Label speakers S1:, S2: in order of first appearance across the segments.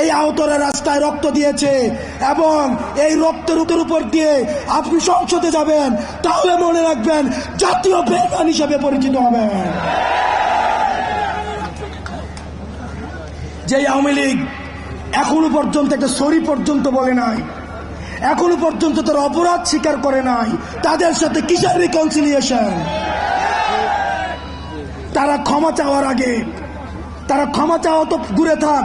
S1: এই আহতরা রাস্তায় রক্ত দিয়েছে এবং এই রক্তের উপর উপর দিয়ে আপনি সংসদে যাবেন, তাহলে মনে রাখবেন জাতীয় বেগান হিসেবে পরিচিত হবেন। যে আওয়ামী লীগ এখনও পর্যন্ত একটা সরি পর্যন্ত বলে নাই, এখনও পর্যন্ত তার অপরাধ স্বীকার করে নাই, তাদের সাথে কিসের রিকনসিলিয়েশন তারা ক্ষমা চাওয়ার আগে, তারা ক্ষমা চাওয়া তো ঘুরে থাক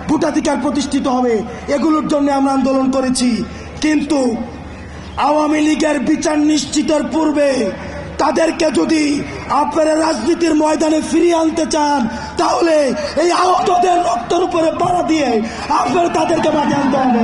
S1: ভোটাধিকার প্রতিষ্ঠিত হবে। এগুলোর জন্য আমরা আন্দোলন করেছি। কিন্তু আওয়ামী লীগের বিচার নিশ্চিতের পূর্বে তাদেরকে যদি আপনারা রাজনীতির ময়দানে ফিরিয়ে আনতে চান, তাহলে এই আহতদের রক্তের উপরে পাড়া দিয়ে আপনারা তাদেরকে মাঠে আনতে হবে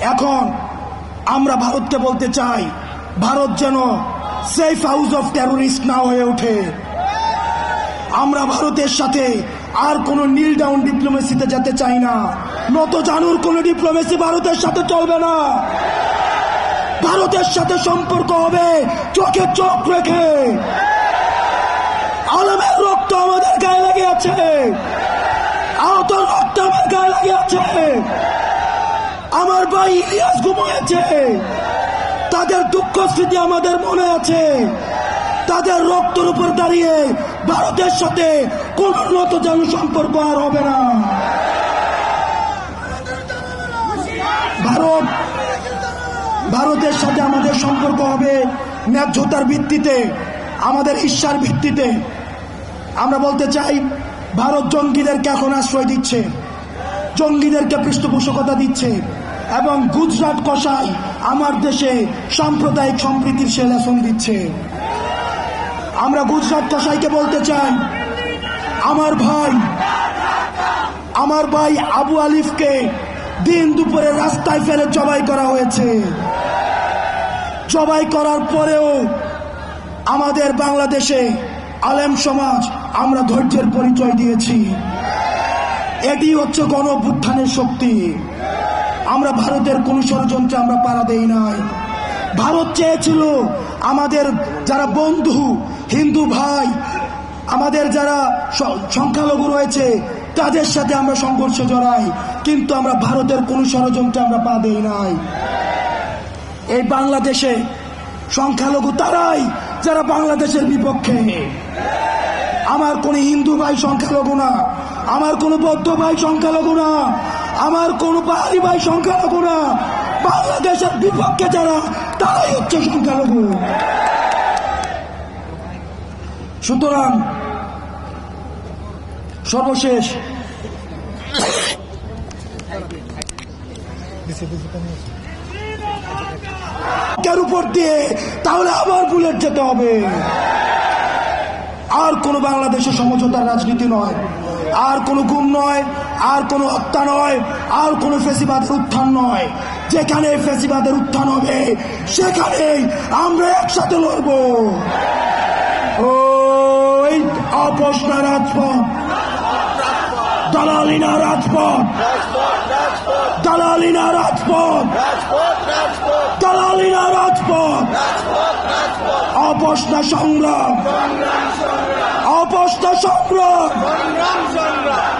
S1: এখন আমরা ভারতকে বলতে চাই, ভারত যেন সেফ হাউস অফ টেরোরিস্ট না হয়ে ওঠে। আমরা ভারতের সাথে আর কোনো নীল ডাউন ডিপ্লোমেসিতে যেতে চাই না। নত জানুর কোনো ডিপ্লোমেসি ভারতের সাথে চলবে না। ভারতের সাথে সম্পর্ক হবে চোখে চোখ রেখে। আলমের রক্ত আমাদের গায়ে লেগে আছে। আহত রক্ত আমার গায়ে লেগে আছে। আমার ভাই ইলিয়াস ঘুমিয়েছে। তাদের দুঃখ স্মৃতি আমাদের মনে আছে। তাদের রক্তের উপর দাঁড়িয়ে ভারতের সাথে কোন উন্নত যেন সম্পর্ক আর হবে না। ভারত, ভারতের সাথে আমাদের সম্পর্ক হবে ন্যায্যতার ভিত্তিতে, আমাদের ঈর্ষার ভিত্তিতে। আমরা বলতে চাই, ভারত জঙ্গিদেরকে এখন আশ্রয় দিচ্ছে। জঙ্গিদেরকে পৃষ্ঠপোষকতা দিচ্ছে। এবং গুজরাট কষাই আমার দেশে সাম্প্রদায়িক সম্প্রীতির সে লেসন দিচ্ছে। আমরা গুজরাট কষাইকে বলতে চাই, আমার ভাই আমার ভাই আবু আলিফকে দিন দুপুরে রাস্তায় ফেলে জবাই করা হয়েছে। জবাই করার পরেও আমাদের বাংলাদেশে আলেম সমাজ আমরা ধৈর্যের পরিচয় দিয়েছি। এটি হচ্ছে গণ শক্তি। আমরা ভারতের কোন ষড়যন্ত্রে আমরা পাড়া দেই নাই। ভারত চেয়েছিল আমাদের যারা বন্ধু, হিন্দু ভাই, আমাদের যারা সংখ্যালঘু রয়েছে, তাদের সাথে আমরা সংঘর্ষে জড়াই। কিন্তু আমরা ভারতের কোন ষড়যন্ত্রে আমরা পা দেই নাই। এই বাংলাদেশে সংখ্যালঘু তারাই যারা বাংলাদেশের বিপক্ষে। আমার কোন হিন্দু ভাই সংখ্যালঘু না। আমার কোন বৌদ্ধ ভাই সংখ্যালঘু না। আমার কোন পাহাড়ি ভাই সংখ্যালঘু না। বাংলাদেশের বিপক্ষে যারা, তারাই হচ্ছে সংখ্যালঘু। সুতরাং, সর্বশেষ কার উপর দিয়ে তাহলে আবার বুলেট যেতে হবে। আর কোনো বাংলাদেশের সমঝোতার রাজনীতি নয়। আর কোনো গুম নয়, আর কোনো হত্যা নয়, আর কোনো ফেসিবাদের উত্থান নয়। যেখানে ফেসিবাদের উত্থান হবে, সেখানেই আমরা একসাথে লড়ব। ওই আপোষ রাজপথ, দালালিনা রাজপথ দালালিনা রাজপথ দালালিনা রাজপথ আপোষ না সংগ্রাম আপোষ না সংগ্রাম